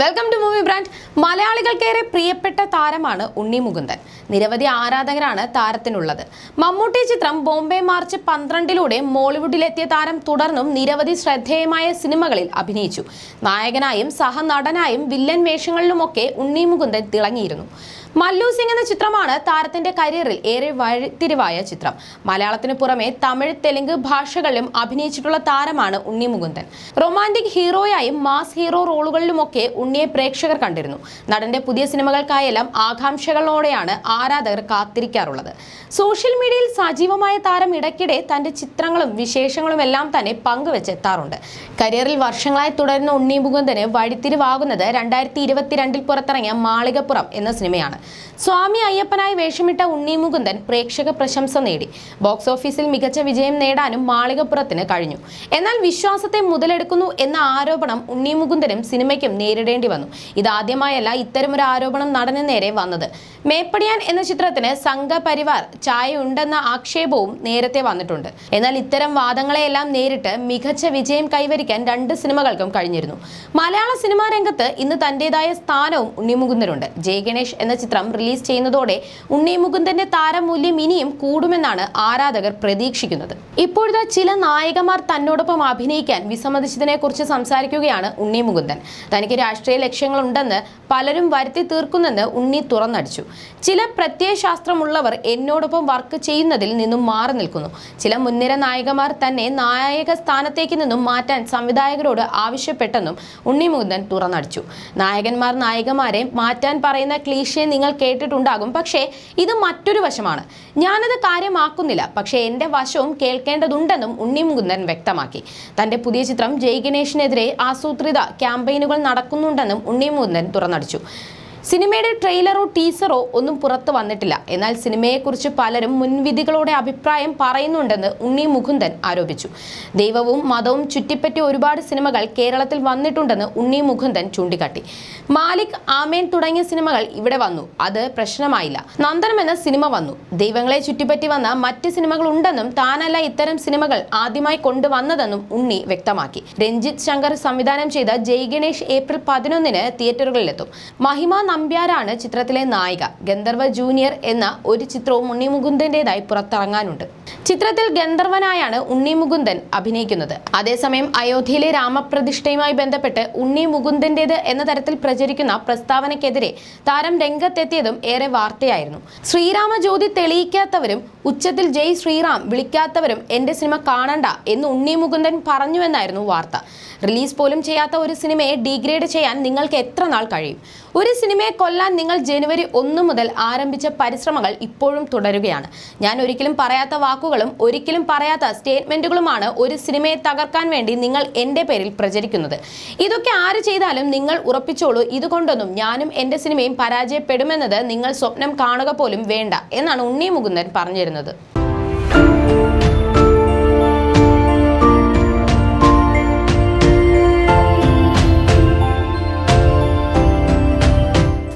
Welcome to movie brand മലയാളികൾക്കേറെ പ്രിയപ്പെട്ട താരമാണ് ഉണ്ണി മുകുന്ദൻ. നിരവധി ആരാധകരാണ് താരത്തിനുള്ളത്. മമ്മൂട്ടി ചിത്രം ബോംബെ മാർച്ച് പന്ത്രണ്ടിലൂടെ മോളിവുഡിലെത്തിയ താരം തുടർന്നും നിരവധി ശ്രദ്ധേയമായ സിനിമകളിൽ അഭിനയിച്ചു. നായകനായും സഹനടനായും വില്ലൻ വേഷങ്ങളിലുമൊക്കെ ഉണ്ണി മുകുന്ദൻ തിളങ്ങിയിരുന്നു. മല്ലു സിംഗ് എന്ന ചിത്രമാണ് താരത്തിന്റെ കരിയറിൽ ഏറെ വഴിത്തിരിവായ ചിത്രം. മലയാളത്തിന് പുറമെ തമിഴ് തെലുങ്ക് ഭാഷകളിലും അഭിനയിച്ചിട്ടുള്ള താരമാണ് ഉണ്ണി മുകുന്ദൻ. റൊമാന്റിക് ഹീറോയായും മാസ് ഹീറോ റോളുകളിലുമൊക്കെ ഉണ്ണിയെ പ്രേക്ഷകർ കണ്ടിരുന്നു. നടന്റെ പുതിയ സിനിമകൾക്കായെല്ലാം ആകാംക്ഷകളോടെയാണ് ആരാധകർ കാത്തിരിക്കാറുള്ളത്. സോഷ്യൽ മീഡിയയിൽ സജീവമായ താരം ഇടയ്ക്കിടെ തന്റെ ചിത്രങ്ങളും വിശേഷങ്ങളും എല്ലാം തന്നെ പങ്കുവെച്ചെത്താറുണ്ട്. കരിയറിൽ വർഷങ്ങളായി തുടരുന്ന ഉണ്ണി മുകുന്ദന് വഴിത്തിരിവാകുന്നത് രണ്ടായിരത്തി ഇരുപത്തിരണ്ടിൽ പുറത്തിറങ്ങിയ മാളികപ്പുറം എന്ന സിനിമയാണ്. സ്വാമി അയ്യപ്പനായി വേഷമിട്ട ഉണ്ണി മുകുന്ദൻ പ്രേക്ഷക പ്രശംസ നേടി. ബോക്സ് ഓഫീസിൽ മികച്ച വിജയം നേടാനും മാളികപ്പുറത്തിന് കഴിഞ്ഞു. എന്നാൽ വിശ്വാസത്തെ മുതലെടുക്കുന്നു എന്ന ആരോപണം ഉണ്ണി മുകുന്ദനും സിനിമയ്ക്കും നേരിടേണ്ടി വന്നു. ഇതാദ്യമായല്ല ഇത്തരമൊരു ആരോപണം നടന് നേരെ വന്നത്. മേപ്പടിയാൻ എന്ന ചിത്രത്തിന് സംഘപരിവാർ പരിവാർ ഉണ്ടെന്ന ആക്ഷേപവും നേരത്തെ വന്നിട്ടുണ്ട്. എന്നാൽ ഇത്തരം വാദങ്ങളെയെല്ലാം നേരിട്ട് മികച്ച വിജയം കൈവരിക്കാൻ രണ്ട് സിനിമകൾക്കും കഴിഞ്ഞിരുന്നു. മലയാള സിനിമാ രംഗത്ത് ഇന്ന് തന്റേതായ സ്ഥാനവും ഉണ്ണി മുകുന്ദനുണ്ട് ജയ് ഗണേഷ് എന്ന ചിത്രം റിലീസ് ചെയ്യുന്നതോടെ ഉണ്ണി മുകുന്ദന്റെ താരമൂല്യം ഇനിയും കൂടുമെന്നാണ് ആരാധകർ പ്രതീക്ഷിക്കുന്നത്. ഇപ്പോഴത്തെ ചില നായകന്മാർ തന്നോടൊപ്പം അഭിനയിക്കാൻ വിസമ്മതിച്ചതിനെ കുറിച്ച് സംസാരിക്കുകയാണ് ഉണ്ണി മുകുന്ദൻ. തനിക്ക് രാഷ്ട്രീയ ലക്ഷ്യങ്ങളുണ്ടെന്ന് പലരും വരുത്തി തീർക്കുന്നെന്ന് ഉണ്ണി തുറന്നടിച്ചു. ചില പ്രത്യയശാസ്ത്രമുള്ളവർ എന്നോടൊപ്പം വർക്ക് ചെയ്യുന്നതിൽ നിന്നും മാറി നിൽക്കുന്നു. ചില മുൻനിര നായകന്മാർ തന്നെ നായക സ്ഥാനത്തേക്ക് നിന്നും മാറ്റാൻ സംവിധായകരോട് ആവശ്യപ്പെട്ടെന്നും ഉണ്ണി മുകുന്ദൻ തുറന്നടിച്ചു. നായകന്മാർ നായകമാരെ മാറ്റാൻ പറയുന്ന നിങ്ങൾ കേട്ടിട്ടുണ്ടാകും. പക്ഷേ ഇത് മറ്റൊരു വശമാണ്. ഞാനത് കാര്യമാക്കുന്നില്ല. പക്ഷേ എന്റെ വശവും കേൾക്കേണ്ടതുണ്ടെന്നും ഉണ്ണി മുകുന്ദൻ വ്യക്തമാക്കി. തന്റെ പുതിയ ചിത്രം ജയ് ഗണേഷിനെതിരെ ആസൂത്രിത ക്യാമ്പയിനുകൾ നടക്കുന്നുണ്ടെന്നും ഉണ്ണി മുകുന്ദൻ തുറന്നടിച്ചു. സിനിമയുടെ ട്രെയിലറോ ടീസറോ ഒന്നും പുറത്തു വന്നിട്ടില്ല. എന്നാൽ സിനിമയെക്കുറിച്ച് പലരും മുൻവിധികളോടെ അഭിപ്രായം പറയുന്നുണ്ടെന്ന് ഉണ്ണി മുകുന്ദൻ ആരോപിച്ചു. ദൈവവും മതവും ചുറ്റിപ്പറ്റി ഒരുപാട് സിനിമകൾ കേരളത്തിൽ വന്നിട്ടുണ്ടെന്ന് ഉണ്ണി മുകുന്ദൻ ചൂണ്ടിക്കാട്ടി. മാലിക് ആമേൻ തുടങ്ങിയ സിനിമകൾ ഇവിടെ വന്നു. അത് പ്രശ്നമായില്ല. നന്ദനം എന്ന സിനിമ വന്നു. ദൈവങ്ങളെ ചുറ്റിപ്പറ്റി വന്ന മറ്റ് സിനിമകൾ ഉണ്ടെന്നും താനല്ല ഇത്തരം സിനിമകൾ ആദ്യമായി കൊണ്ടുവന്നതെന്നും ഉണ്ണി വ്യക്തമാക്കി. രഞ്ജിത്ത് ശങ്കർ സംവിധാനം ചെയ്ത ജയ് ഗണേഷ് ഏപ്രിൽ പതിനൊന്നിന് തിയേറ്ററുകളിലെത്തും. മഹിമ നമ്പ്യാരാണ് ചിത്രത്തിലെ നായിക. ഗന്ധർവ ജൂനിയർ എന്ന ഒരു ചിത്രവും ഉണ്ണി മുകുന്ദന്റേതായി പുറത്തിറങ്ങാനുണ്ട്. ചിത്രത്തിൽ ഗന്ധർവനായാണ് ഉണ്ണി മുകുന്ദൻ അഭിനയിക്കുന്നത്. അതേസമയം അയോധ്യയിലെ രാമപ്രതിഷ്ഠയുമായി ബന്ധപ്പെട്ട് ഉണ്ണി മുകുന്ദന്റേത് എന്ന തരത്തിൽ പ്രചരിക്കുന്ന പ്രസ്താവനയ്ക്കെതിരെ താരം രംഗത്തെത്തിയതും ഏറെ വാർത്തയായിരുന്നു. ശ്രീരാമ ജ്യോതി തെളിയിക്കാത്തവരും ഉച്ചത്തിൽ ജയ് ശ്രീറാം വിളിക്കാത്തവരും എന്റെ സിനിമ കാണണ്ട എന്ന് ഉണ്ണി മുകുന്ദൻ പറഞ്ഞുവെന്നായിരുന്നു വാർത്ത. റിലീസ് പോലും ചെയ്യാത്ത ഒരു സിനിമയെ ഡീഗ്രേഡ് ചെയ്യാൻ നിങ്ങൾക്ക് എത്ര നാൾ കഴിയും? ഒരു സിനിമയെ കൊല്ലാൻ നിങ്ങൾ ജനുവരി ഒന്ന് മുതൽ ആരംഭിച്ച പരിശ്രമങ്ങൾ ഇപ്പോഴും തുടരുകയാണ്. ഞാൻ ഒരിക്കലും പറയാത്ത വാക്കുകളും ഒരിക്കലും പറയാത്ത സ്റ്റേറ്റ്മെന്റുകളുമാണ് ഒരു സിനിമയെ തകർക്കാൻ വേണ്ടി നിങ്ങൾ എന്റെ പേരിൽ പ്രചരിക്കുന്നത്. ഇതൊക്കെ ആര് ചെയ്താലും നിങ്ങൾ ഉറപ്പിച്ചോളൂ ഇതുകൊണ്ടൊന്നും ഞാനും എന്റെ സിനിമയും പരാജയപ്പെടുമെന്നത് നിങ്ങൾ സ്വപ്നം കാണുക പോലും വേണ്ട എന്നാണ് ഉണ്ണി മുകുന്ദൻ പറഞ്ഞിരുന്നത്.